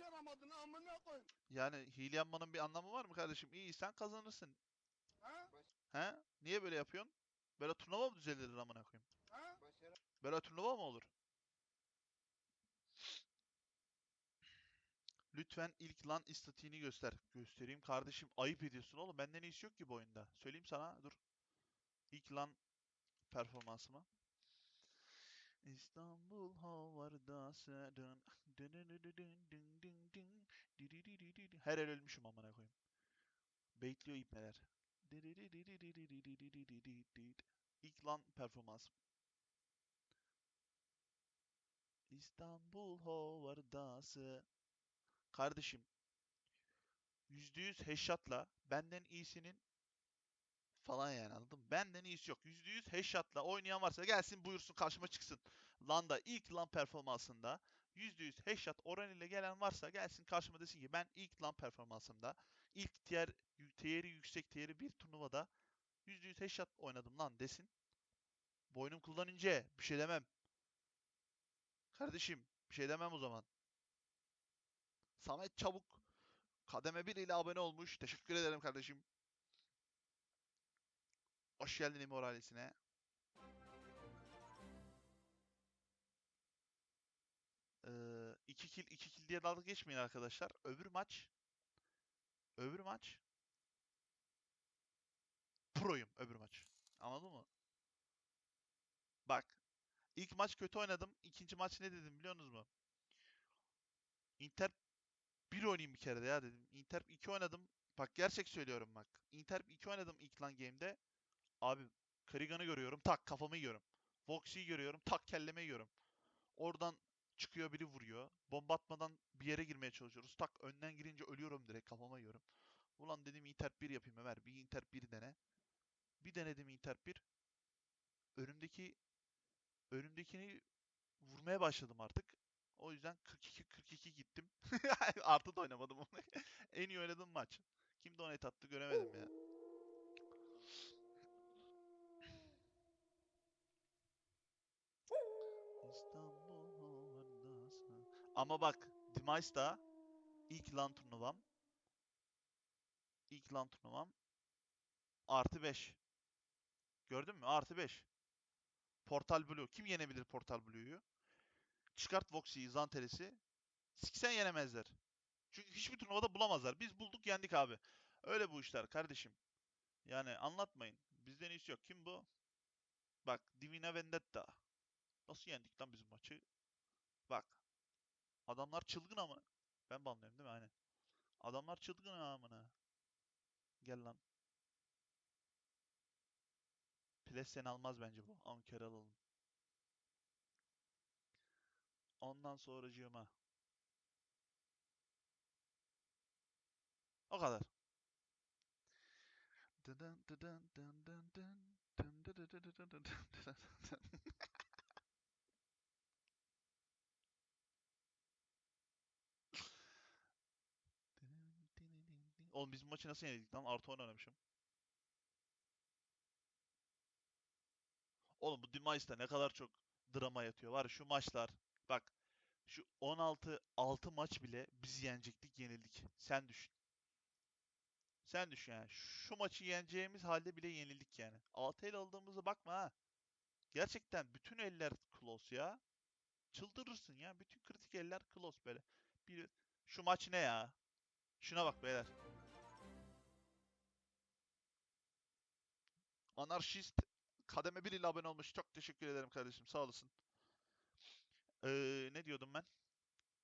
başaramadın amına koyayım. Yani hile yapmanın bir anlamı var mı kardeşim? İyiysen kazanırsın. Ha? He? Niye böyle yapıyorsun? Böyle turnuva mı düzenlenir amına koyayım? Ha? Böyle turnuva mı olur? Lütfen ilk lan istatiğini göster. Göstereyim kardeşim. Ayıp ediyorsun oğlum. Benden iyisi yok ki bu oyunda. Söyleyeyim sana. Dur. İlk lan performansımı. İstanbul havarda serin. Her el ölmüşüm amına koyayım. Bekliyor ipneler. İlk lan performansım. İstanbul hovardası. Kardeşim. %100 headshot'la benden iyisinin falan yani anladın mı? Benden iyisi yok. %100 headshot'la oynayan varsa gelsin buyursun karşıma çıksın. LAN'da ilk LAN performansında %100 headshot oranıyla gelen varsa gelsin karşıma desin ki ben ilk LAN performansımda ilk tier, tieri yüksek tieri bir turnuvada %100 headshot oynadım lan desin. Boynum kuldan ince. Bir şey demem. Kardeşim bir şey demem o zaman. Samet Çabuk kademe 1 ile abone olmuş. Teşekkür ederim kardeşim. Hoş geldin İmor ailesine. Ee, 2 kill 2 kill diye dalga geçmeyin arkadaşlar. Öbür maç öbür maç proyum öbür maç. Anladın mı? Bak. ilk maç kötü oynadım. İkinci maç ne dedim biliyor musunuz mu? Inter 1 oynayayım bir kere de ya dedim. Inter 2 oynadım. Bak gerçek söylüyorum bak. Inter 2 oynadım ilk lan game'de. Abi Karigan'ı görüyorum. Tak kafamı yiyorum. Voxy'yi görüyorum. Tak kelleme yiyorum. Oradan çıkıyor biri vuruyor. Bomba atmadan bir yere girmeye çalışıyoruz. Tak önden girince ölüyorum direkt kafama yiyorum. Ulan dedim Inter 1 yapayım Ömer. Bir Inter 1 dene. Bir denedim Inter 1. Önümdeki önümdekini vurmaya başladım artık. O yüzden 42-42 gittim. Artı da oynamadım onu. en iyi oynadığım maç. Kim donate attı göremedim ya. Ama bak Demice'da ilk LAN turnuvam. İlk LAN turnuvam. Artı 5. Gördün mü? Artı 5. Portal Blue. Kim yenebilir Portal Blue'yu? Çıkart Voxy'yi, Zanteres'i. Siksen yenemezler. Çünkü hiçbir turnuvada bulamazlar. Biz bulduk yendik abi. Öyle bu işler kardeşim. Yani anlatmayın. Bizden iyisi yok. Kim bu? Bak Divina Vendetta. Nasıl yendik lan bizim maçı? Bak. Adamlar çılgın ama. Ben banlıyorum değil mi? Aynen. Adamlar çılgın amına. Gel lan. Ples seni almaz bence bu. Ankara alalım. Ondan sonracığıma. O kadar. Dın dın dın. Dın dı dı dı dı dı dı dı dı dı. Dın dın dın dın. Oğlum biz bu maçı nasıl yenildik lan? Artı 10 oynamışım. Oğlum bu Demice'da ne kadar çok drama yatıyor. Var şu maçlar. Bak şu 16 6 maç bile biz yenecektik yenildik. Sen düşün. Sen düşün yani. Şu maçı yeneceğimiz halde bile yenildik yani. 6 el aldığımıza bakma ha. Gerçekten bütün eller close ya. Çıldırırsın ya. Bütün kritik eller close böyle. Bir şu maç ne ya? Şuna bak beyler. Anarşist kademe 1 ile abone olmuş. Çok teşekkür ederim kardeşim. Sağ olasın. Ee, ne diyordum ben?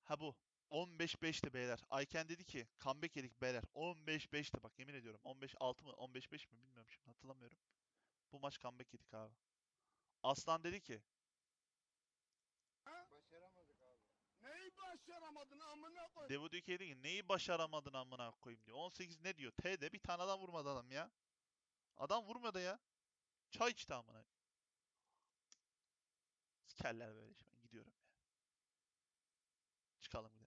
Ha bu. 15-5'ti beyler. Ayken dedi ki comeback yedik beyler. 15-5'ti bak yemin ediyorum. 15-6 mı 15-5 mi bilmiyorum şimdi hatırlamıyorum. Bu maç comeback yedik abi. Aslan dedi ki Ha? Başaramadık abi. Neyi başaramadın amına koyayım? Devo diyor ki neyi başaramadın amına koyayım diyor. 18 ne diyor? T'de bir tane adam vurmadı adam ya. Adam vurmadı ya. Çay içti amına. Sikerler böyle. Ben gidiyorum ya. Çıkalım